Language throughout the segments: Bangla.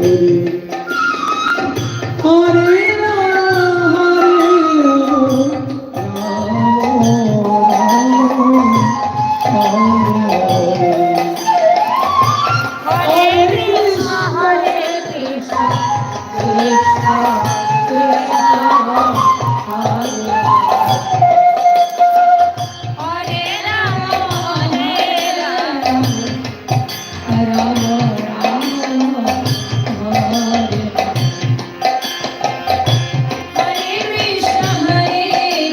Senhor.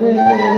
Padre.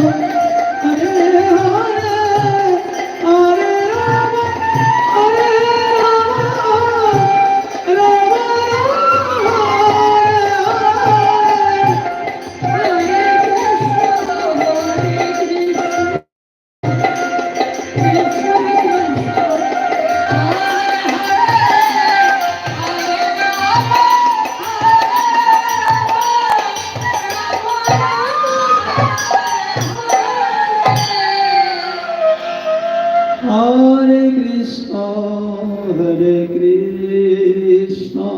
Krishna, Hare Hare Krishna,